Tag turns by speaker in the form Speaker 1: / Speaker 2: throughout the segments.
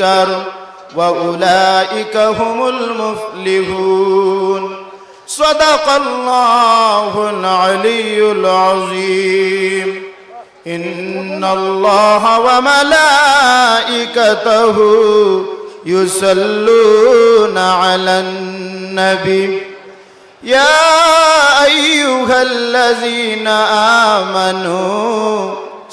Speaker 1: المنكر وأولئك هم المفلحون. صدق الله العلي العظيم. إن الله وملائكته يصلون على النبي. يا أيها الذين آمنوا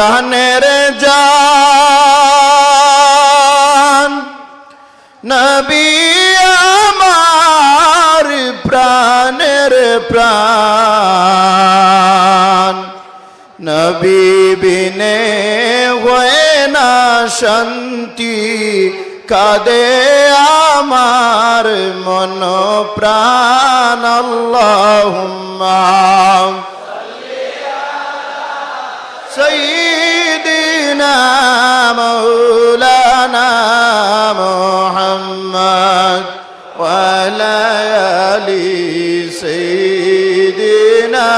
Speaker 1: জানের জান। নবী আমার প্রাণের প্রাণ। নবী বিনে হয়ে না শান্তি, কাদে আমার মন প্রাণ আল্লাহুম্মা। سيدنا مولانا محمد وعلى آل سيدنا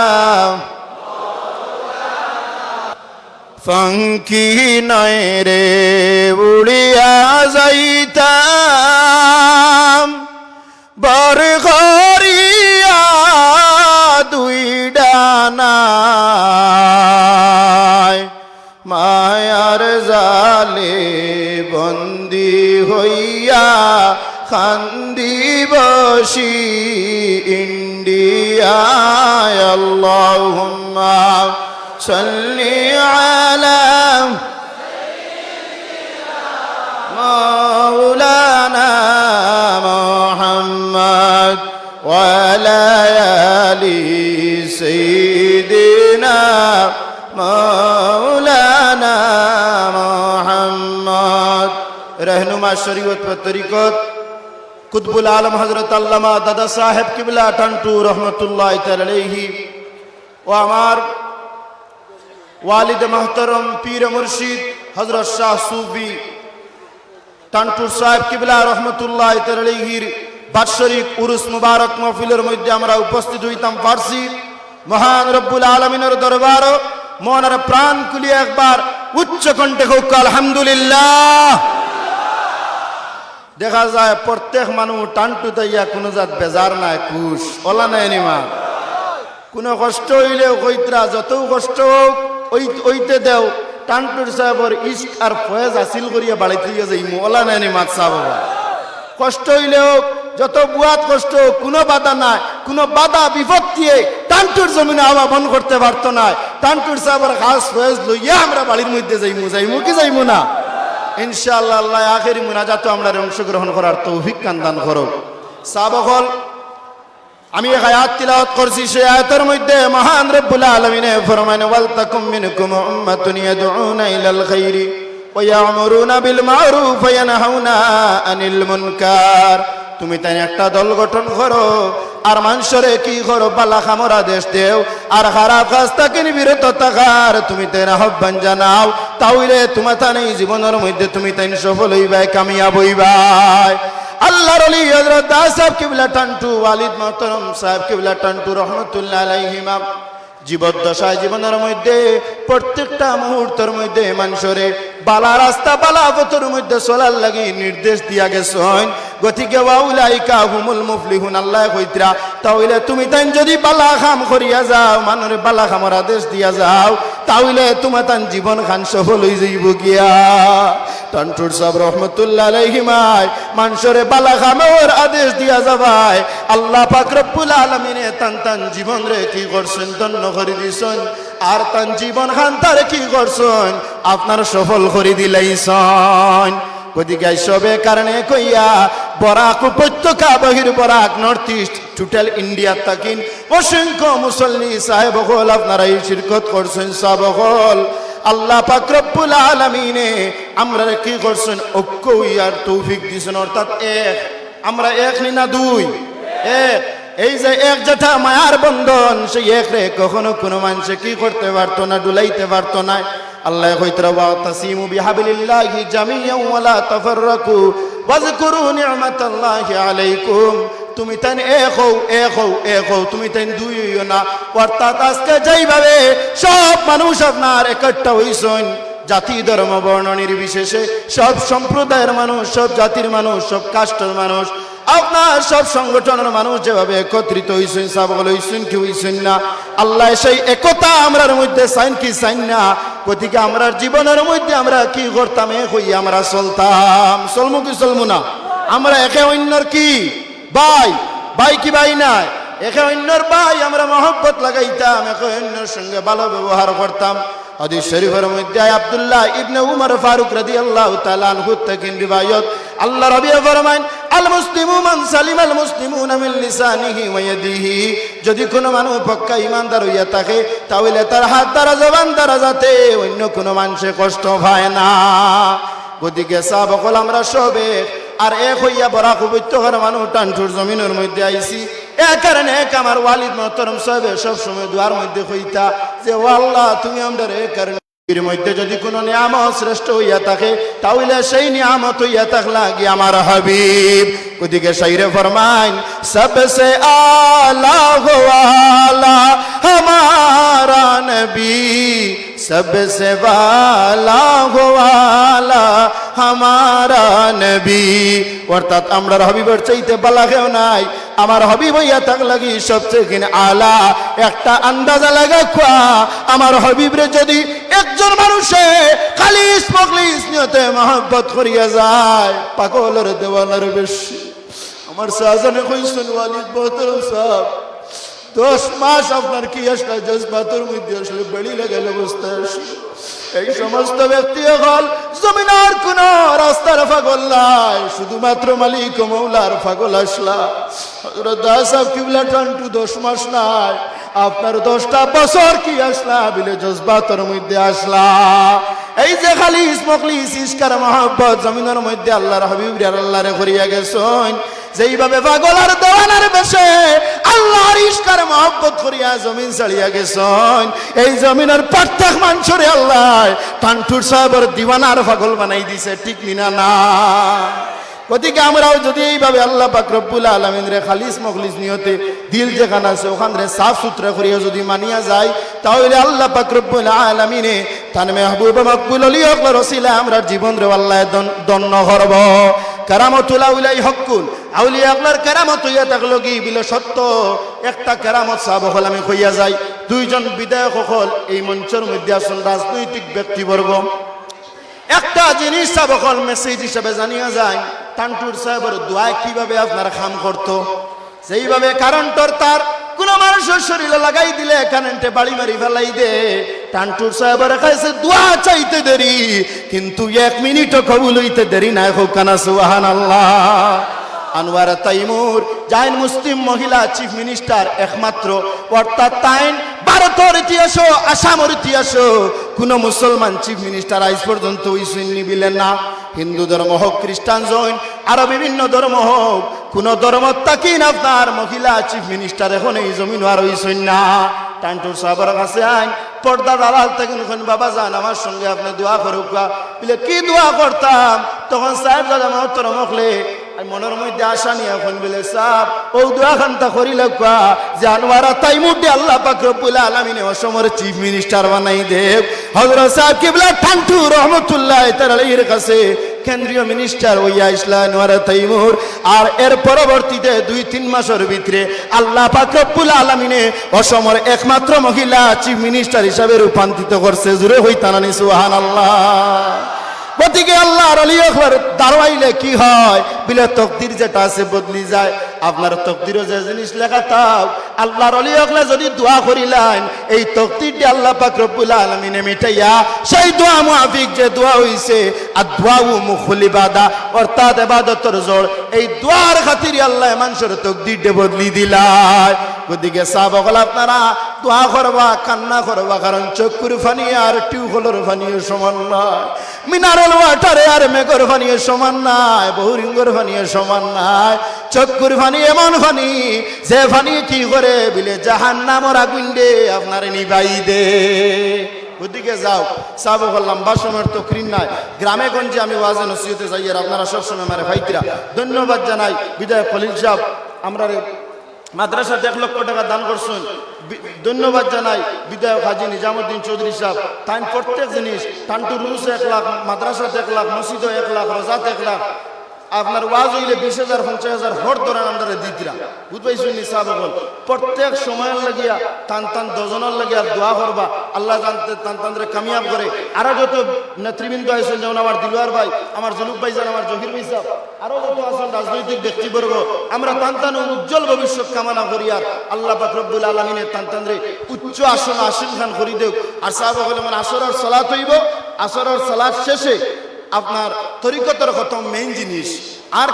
Speaker 1: ফঙ্কি নয় রে উড়িয়া যাইতাম বর ঘরিয়া দুই ডানায় দ্বারে বন্দি হইয়া খান্দি বসি ইন্ডিয়া আল্লাহুম্মা আলাম আলা रहनुमा शरीयत व तरीकत कुतबुल आलम हजरत আল্লামা দাদা সাহেব কিবলা টান্টু রহমতুল্লাহ তালাহি ও আমার ওয়ালিদ মাহতরম পীর মুর্শিদ হজরত শাহ সুফি টান্টুর সাহেব কিবলা রহমতুল্লাহ তালাহির বাৎসরিক উরুস মুবারক মহফিলের মধ্যে আমরা উপস্থিত হইতাম পারছি মহান রব্বুল আলমিনের দরবার মনের প্রাণ খুলিয়ে একবার উচ্চ কণ্ঠে হোক আলহামদুলিল্লাহ দেখা যায় প্রত্যেক মানুষ টান্টু তাইয়া কোনো জাত বেজার নাই খুশ ওলা নাই নিমা কোনো কষ্ট হইলেও কইতরা যত কষ্ট হোক, ওই ওইতে দেও। টান্টুর সাহেবর ইস্ক আর ফয়েজ হাসিল করিয়া বাড়িতে গিয়ে যাই ওলা নাই নিমা সাহেব কষ্ট হইলে হোক, যত বুয়াত কষ্ট কোনো বাধা নাই। কোনো বাধা বিপত্তিয়ে টান্টুর জমিনে আবা বন করতে পারতো না টান্টুর সাহেবের ঘাস ফয়েজ লইয়া আমরা বাড়ির মধ্যে যাইমু। যাইমু কি যাইমু না? ইনশাআল্লাহ আল্লাহ আখেরি মুনাজাত আমরা অংশগ্রহণ করার তৌফিক কান্দান করো সাবকল আমি আয়াত তিলাওয়াত করছি, সেই আয়াতের মধ্যে মহান রব্বুল আলামিনে ফরমানে ওয়াল তাকুম মিনকুম উম্মাতুন ইয়াদউনা ইলাল খাইরি ওয়া ইয়ামুরুনা বিল মারুফ ওয়া ইয়ানহাউনা আনিল মুনকার। তুমি তাই একটা দল গঠন করো আর মানুষরে কি করো? বালা খামর আদেশ দেও। আর খারাপ কাজ তাকে বিরত থাকার তুমি তাই আহ্বান জানাও। তাহলে তোমার তাই জীবনের মধ্যে, তুমি তাই সফল হইবাই কামিয়াব হইবাই আল্লাহর আলী হযরত দাস সাহেব কিবলা টান্টু, ওয়ালিদ মাহতারাম সাহেব কিবলা টান্টু রহমতুল্লাহ আলাইহিমা। জীবদ্দশায় জীবনের মধ্যে, প্রত্যেকটা মুহূর্তের মধ্যে মানুষরে বালা রাস্তা, বালা পথের মধ্যে চলার লাগি নির্দেশ দিয়া গেছেন। গতিকে হুমুল আল্লাহ কইতরা, তাহলে তুমি তাই যদি বালা খাম করিয়া যাও, মানুরে বালা খামর আদেশ দিয়া যাও, তাহলে তোমার তান জীবন খান সফল হয়ে যাইব গিয়া। টন্টুর সব রহমতুল্লাহ মানুষরে বালা খামের আদেশ দিয়া যাবাই। আল্লাহ পাক আলামিনে তান তান জীবন রে কি করছেন, ধন্য করে দিছেন। আর তান জীবন খান তারে কি করছেন, আপনার সফল করে দিলাইছেন। গতিকে সবে কারণে কইয়া, বরাক উপত্যকা বহির Barak north east total India তাকিন। অসংখ্য মুসল্লি সাহেব হল আপনারা এই শিরকত করছেন সাহেব হল। আল্লাহ পাক রব্বুল আলামিনে আমরা কি করছেন? ঐক্য ইয়ার তৌফিক দিছেন, অর্থাৎ এক। আমরা এক নি দুই? এক। এই যে এক যেটা মায়ার বন্ধন, সেই এক রে কখনো কোনো মানুষে কি করতে পারতো না, ডুলাইতে পারতো না। আল্লাহ কইতরা ওয়া তাসিমু বিহাবিলিল্লাহি জামিয়ান ওয়ালা তাফাররাকু ওয়াজকুরু নি'মাতাল্লাহি আলাইকুম। তুমি তাই এক হও এক হও এক হও, তুমি তাই দুই হইও না। অর্থাৎ আজকে যেইভাবে সব মানুষ আপনার একট্টা হইছেন, জাতি ধর্ম বর্ণ নির্বিশেষে সব সম্প্রদায়ের মানুষ, সব জাতির মানুষ, সব কাস্টের মানুষ আপনার সব সংগঠনের মানুষ যেভাবে একত্রিত হইছেন সাবল হইছেন কি হইছেন না। আল্লাহ সেই একতা আমরার মধ্যে, সাইন কি সাইন না? গতিকে আমরার জীবনের মধ্যে আমরা কি করতাম এ হই আমরা চলতাম। চলমু কি চলমু না? আমরা একে অন্যর কি? ভাই ভাই কি ভাই নাই? একে অন্যর ভাই আমরা মহব্বত লাগাইতাম, একে অন্যর সঙ্গে ভালো ব্যবহার করতাম। হাদিস শরীফের মধ্যে আব্দুল্লাহ ইবনে উমর ফারুক রাদিয়াল্লাহু তাআলা আনহু থেকে রিওয়ায়াত আল্লাহ রাবী ফরমান যদি কোনো মানুষ পক্কা ইমানদার হইয়া থাকে, তাহলে তার হাত দ্বারা জবান দ্বারা যাতে অন্য কোনো মানুষে কষ্ট পায় না। গতিকে সাবকল আমরা সবে, আর এক হইয়া বরা কুবৈত্যকর মানুষ টানঠুর জমিনের মধ্যে এক আমার ওয়ালিদ মহতরম সবে সব সময় দুয়ার মধ্যে হইতা যে, ও আল্লাহ, তুমি আমাদের এ কারণে এর মধ্যে যদি কোনো নিয়াম শ্রেষ্ঠ হইয়া থাকে, তাহলে সেই নিয়ামত হইয়া থাকলা কি আমার হাবিব। ওদিকে সাইরে ফরমাইন, সবসে আলা হো আলা, আমার নবী सबसे वाला हो वाला हमारा নবী অর্থাৎ আমরা হবিবের চাইতে বালা কেউ নাই আমার হবিব হইয়া থাক লাগি সবচেয়ে কিনে আলা একটা আন্দাজা লাগা খোয়া আমার হবিবরে যদি একজন মানুষে খালিস মখলিস নিয়তে মহব্বত করিয়া যায় পাগলের দেওয়ানার বেশি আমার শাহজানে কইছেন ওয়ালিদ বহতরম সাহেব দশ মাস আপনার কি আসলে জজবাতের মধ্যে আসলে বেড়ি অবস্থা আসলে এই সমস্ত ব্যক্তি হল জমিনার কোন রাস্তার ফাগল নাই, শুধুমাত্র মালিক মৌলার ফাগল আসলা। সাহেব কিবলা টান্টু দশ মাস নাই, আপনার দশটা বছর কি আসলা বিলে জজবাতের মধ্যে আসলা? এই যে খালি ইসমকলি ইস্কার মহব্বত, জমিনের মধ্যে আল্লাহর হাবিব আল্লাহরে করিয়া গেছেন, যেইভাবে পাগলার দেওয়ানার বেশে আল্লাহর মহব্বত করিয়া জমিন ছাড়িয়া গেছন। এই জমিনের প্রত্যেক মানুষরে আল্লাহ টানটুর সাহেবের দিওয়ানার পাগল বানাই দিছে, ঠিক নিনা না? গতিকে আমরাও যদি এইভাবে আল্লাহ পাক রব্বুল আলমিনরে খালিস মখলিস নিয়তে দিল যেখানে আছে ওখানে সাফ সুতরা করিয়া যদি মানিয়া যায়, তাহলে আল্লাহ পাক রব্বুল আলমিনে তান মেহবুব মকবুল অলি হকল রসিলা আমরা জীবন রে আল্লাহ দন- দন্ন করব। কারামতুল আউলাই হকুল আউলিয়া আপনার কেরামত হইয়া থাকল কি? বিলে সত্য। একটা কেরামত সাহাব হল, আমি কইয়া যাই। দুইজন বিধায়ক হল, এই মঞ্চের মধ্যে আসল রাজনৈতিক ব্যক্তিবর্গ। একটা জিনিস সাবকল মেসেজ হিসাবে জানিয়া যায়। টান্টুর সাহেবের দোয়ায় কীভাবে আপনার খাম করত? সেইভাবে কারণটার তার কোন মানুষের শরীরে লাগাই দিলে কারেন্টে বাড়ি মারি ফেলাই দে। টান্টুর সাহেবের কাছে দোয়া চাইতে দেরি, কিন্তু এক মিনিটও কবুল হইতে দেরি না হোক, কানা সুহান আল্লাহ আনোয়ার তাইমুর, জাইন মুসলিম মহিলা চিফ মিনিস্টার একমাত্র। অর্থাৎ তাইন ভারতের ইতিহাস আসামের ইতিহাস কোন মুসলমান চিফ মিনিস্টার আজ পর্যন্ত ওই নিবিলেন না। হিন্দু ধর্ম হোক, খ্রিস্টান জৈন, আরও বিভিন্ন ধর্ম হোক, কোন ধর্ম তাকিন আপনার মহিলা চিফ মিনিস্টার এখন এই জমিন আর হইছেন না। টান্টুর সাহেবের কাছে আইন, পর্দা দালাল থেকে ওখান বাবা যান, আমার সঙ্গে আপনি দোয়া করুক বলে, কি দোয়া করতাম? তখন সাহেব দাদা মহত্তর মখলে মনের মধ্যে আশা নিয়ে এখন বলে সাপ ও দোয়া খান্তা করি লাগবা। যে আনোয়ারা তাই মুড্ডে আল্লাহ পাক রব্বুল আলামিনে অসমের চিফ মিনিস্টার বানাই দেব। হযরত সাহেব কিবলা ঠান্টু রহমতুল্লাহ তাআলার কাছে কেন্দ্রীয় মিনিস্টার ওইয়া ইসলা নোয়ারা তাইমুর আর এর পরবর্তীতে দুই, তিন মাসের ভিতরে আল্লাহ পাক রব্বুল আলামিনে অসমের একমাত্র মহিলা চিফ মিনিস্টার হিসাবে রূপান্তরিত করছে। জুড়ে হইতানানি, সুবহানাল্লাহ। গতিকে আল্লাহর আলী আকবর দাঁড়াইলে কি হয়? বিলে তকদির যেটা আছে বদলি যায়। আপনার তকদিরও যে জিনিস লেখা থাক আল্লাহর অলি আকলে যদি দোয়া করিলেন এই তকদিরটি আল্লাহ পাক রব্বুল আলমিনে মিটাইয়া, সেই দোয়া মুআফিক যে দোয়া হইছে আর দোয়াউ মুখলি বাদা অর্থাৎ এবাদতর জোর, এই দোয়ার খাতির আল্লাহ মানুষের তকদিরটা বদলি দিলায়। গতিকে চাহ বকল আপনারা দোয়া করবা, কান্না করবা, কারণ চক্ষুর ফানি আর টিউবওয়েলের ফানিও সমান নয়। মিনারেল ওয়াটারে আর মেঘর ফানিও সমান নাই বহুরিঙ্গর ফানিও সমান নাই চক্ষুর ফানি এমন ফানি যে ফানি কি করে বিলে জাহান নামর আগুন দে আপনার নিবাই দে। ওদিকে যাও চাব করলাম বা সময়ের তো ক্রিম নাই। গ্রামে গঞ্জে আমি ওয়াজে নসিহতে যাই, আর আপনারা সবসময় আমার ভাইতিরা। ধন্যবাদ জানাই বিদায় খলিল সাহেব আমরা রে মাদ্রাসাতে এক লক্ষ টাকা দান করছেন। ধন্যবাদ জানাই, বিধায়ক হাজি নিজামুদ্দিন চৌধুরী সাহেব। তাই প্রত্যেক জিনিস টান্টু রুলস এক লাখ মাদ্রাসাতে এক লাখ, মসজিদও এক লাখ, রোজাত এক লাখ। আপনার ওয়াজ হইলে বিশ হাজার, পঞ্চাশ হাজার হর ধরেন আমরা দিতিরা বুঝবাইছি নি সাহাবল প্রত্যেক সময়ের লাগিয়া টান টান দজনের লাগিয়া দোয়া করবা। আল্লাহ জানতে টান টানরে কামিয়াব করে। আরও যত নেতৃবৃন্দ আছেন যেমন আমার দিলওয়ার ভাই, আমার জুলুক ভাই যান আমার জহির ভাই সাহেব। আরও যত আছেন রাজনৈতিক ব্যক্তিবর্গ, আমরা টান টান উজ্জ্বল ভবিষ্যৎ কামনা করি আর আল্লাহ পাক রব্বুল আলমিনের টান টানরে উচ্চ আসন খান করি দেব আর সাহাব হলে মানে সালাত হইব, আসরের সালাত শেষে আপনার তরিকতর খতম মেইন জিনিস। আর